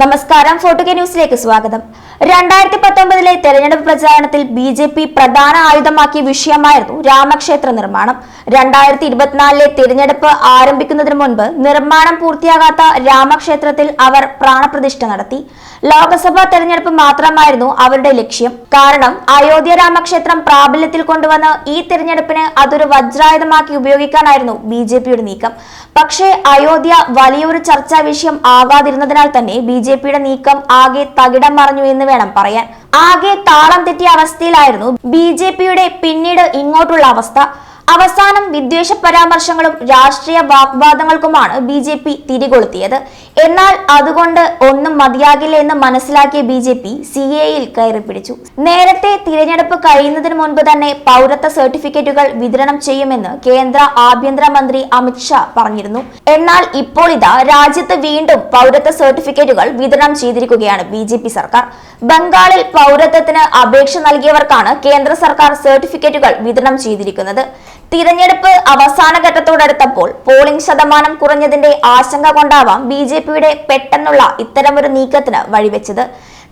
നമസ്കാരം ഫോർട്ടുകെ ന്യൂസിലേക്ക് സ്വാഗതം. രണ്ടായിരത്തി പത്തൊമ്പതിലെ തെരഞ്ഞെടുപ്പ് പ്രചാരണത്തിൽ ബി ജെ പി പ്രധാന ആയുധമാക്കിയ വിഷയമായിരുന്നു രാമക്ഷേത്ര നിർമ്മാണം. രണ്ടായിരത്തി ഇരുപത്തിനാലിലെ തിരഞ്ഞെടുപ്പ് ആരംഭിക്കുന്നതിന് മുൻപ് നിർമ്മാണം പൂർത്തിയാകാത്ത രാമക്ഷേത്രത്തിൽ അവർ പ്രാണപ്രതിഷ്ഠ നടത്തി. ലോക്സഭാ തെരഞ്ഞെടുപ്പ് മാത്രമായിരുന്നു അവരുടെ ലക്ഷ്യം. കാരണം അയോധ്യ രാമക്ഷേത്രം പ്രാബല്യത്തിൽ കൊണ്ടുവന്ന് ഈ തിരഞ്ഞെടുപ്പിന് അതൊരു വജ്രായുധമാക്കി ഉപയോഗിക്കാനായിരുന്നു ബി നീക്കം. പക്ഷേ അയോധ്യ വലിയൊരു ചർച്ചാ വിഷയം ആകാതിരുന്നതിനാൽ തന്നെ ബി ജെ പിയുടെ നീക്കം ആകെ തകിടം മറിഞ്ഞു എന്ന് വേണം പറയാൻ. ആകെ താളം തെറ്റിയ അവസ്ഥയിലായിരുന്നു ബി ജെ പിയുടെ പിന്നീട് ഇങ്ങോട്ടുള്ള അവസ്ഥ. അവസാനം വിദ്വേഷ പരാമർശങ്ങളും രാഷ്ട്രീയ വാഗ്വാദങ്ങൾക്കുമാണ് ബി ജെ പി തിരികൊളുത്തിയത്. എന്നാൽ അതുകൊണ്ട് ഒന്നും മതിയാകില്ല എന്ന് മനസ്സിലാക്കിയ ബി ജെ പി സി എയിൽ കയറി പിടിച്ചു. നേരത്തെ തിരഞ്ഞെടുപ്പ് കഴിയുന്നതിന് മുൻപ് തന്നെ പൗരത്വ സർട്ടിഫിക്കറ്റുകൾ വിതരണം ചെയ്യുമെന്ന് കേന്ദ്ര ആഭ്യന്തരമന്ത്രി അമിത്ഷാ പറഞ്ഞിരുന്നു. എന്നാൽ ഇപ്പോൾ ഇതാ രാജ്യത്ത് വീണ്ടും പൗരത്വ സർട്ടിഫിക്കറ്റുകൾ വിതരണം ചെയ്തിരിക്കുകയാണ് ബി സർക്കാർ. ബംഗാളിൽ പൗരത്വത്തിന് അപേക്ഷ നൽകിയവർക്കാണ് കേന്ദ്ര സർക്കാർ സർട്ടിഫിക്കറ്റുകൾ വിതരണം ചെയ്തിരിക്കുന്നത്. തിരഞ്ഞെടുപ്പ് അവസാന ഘട്ടത്തോടടുത്തപ്പോൾ പോളിംഗ് ശതമാനം കുറഞ്ഞതിന്റെ ആശങ്ക കൊണ്ടാവാം ബി ജെ പിയുടെ പെട്ടെന്നുള്ള ഇത്തരമൊരു നീക്കത്തിന് വഴിവെച്ചത്.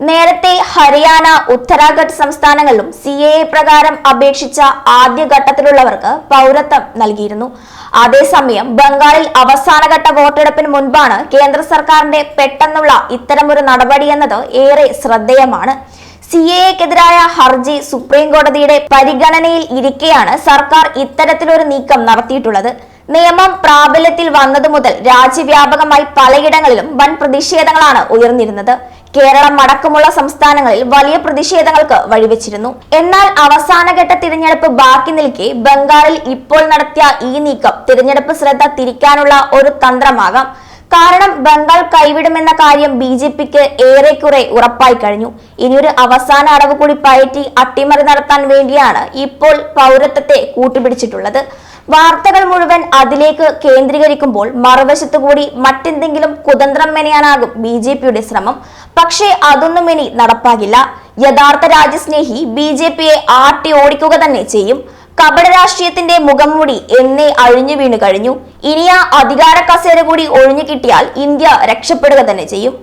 നേരത്തെ ഹരിയാന ഉത്തരാഖണ്ഡ് സംസ്ഥാനങ്ങളിലും സി എ പ്രകാരം അപേക്ഷിച്ച ആദ്യഘട്ടത്തിലുള്ളവർക്ക് പൗരത്വം നൽകിയിരുന്നു. അതേസമയം ബംഗാളിൽ അവസാനഘട്ട വോട്ടെടുപ്പിന് മുൻപാണ് കേന്ദ്ര സർക്കാരിന്റെ പെട്ടെന്നുള്ള ഇത്തരമൊരു നടപടി എന്നത് ഏറെ ശ്രദ്ധേയമാണ്. സി എക്കെതിരായ ഹർജി സുപ്രീം കോടതിയുടെ പരിഗണനയിൽ ഇരിക്കെയാണ് സർക്കാർ ഇത്തരത്തിലൊരു നീക്കം നടത്തിയിട്ടുള്ളത്. നിയമം പ്രാബല്യത്തിൽ വന്നതു മുതൽ രാജ്യവ്യാപകമായി പലയിടങ്ങളിലും വൻ പ്രതിഷേധങ്ങളാണ് ഉയർന്നിരുന്നത്. കേരളം അടക്കമുള്ള സംസ്ഥാനങ്ങളിൽ വലിയ പ്രതിഷേധങ്ങൾക്ക് വഴിവെച്ചിരുന്നു. എന്നാൽ അവസാനഘട്ട തിരഞ്ഞെടുപ്പ് ബാക്കി നിൽക്കെ ബംഗാളിൽ ഇപ്പോൾ നടത്തിയ ഈ നീക്കം തിരഞ്ഞെടുപ്പ് ശ്രദ്ധ തിരിക്കാനുള്ള ഒരു തന്ത്രമാകാം. കാരണം ബംഗാൾ കൈവിടുമെന്ന കാര്യം ബി ജെ പിക്ക് ഏറെക്കുറെ ഉറപ്പായി കഴിഞ്ഞു. ഇനിയൊരു അവസാന അടവ് കൂടി പയറ്റി അട്ടിമറി നടത്താൻ വേണ്ടിയാണ് ഇപ്പോൾ പൗരത്വത്തെ കൂട്ടുപിടിച്ചിട്ടുള്ളത്. വാർത്തകൾ മുഴുവൻ അതിലേക്ക് കേന്ദ്രീകരിക്കുമ്പോൾ മറുവശത്തു കൂടി മറ്റെന്തെങ്കിലും കുതന്ത്രം മെനയാനാകും ബി ജെ പിയുടെ ശ്രമം. പക്ഷേ അതൊന്നും ഇനി നടപ്പാകില്ല. യഥാർത്ഥ രാജ്യസ്നേഹി ബി ജെ പിയെ ആട്ടി ഓടിക്കുക തന്നെ ചെയ്യും. കപട രാഷ്ട്രീയത്തിന്റെ മുഖംമൂടി എന്നേ അഴിഞ്ഞു വീണു കഴിഞ്ഞു. ഇനി ആ അധികാര കസേര കൂടി ഒഴിഞ്ഞു കിട്ടിയാൽ ഇന്ത്യ രക്ഷപ്പെടുക തന്നെ ചെയ്യും.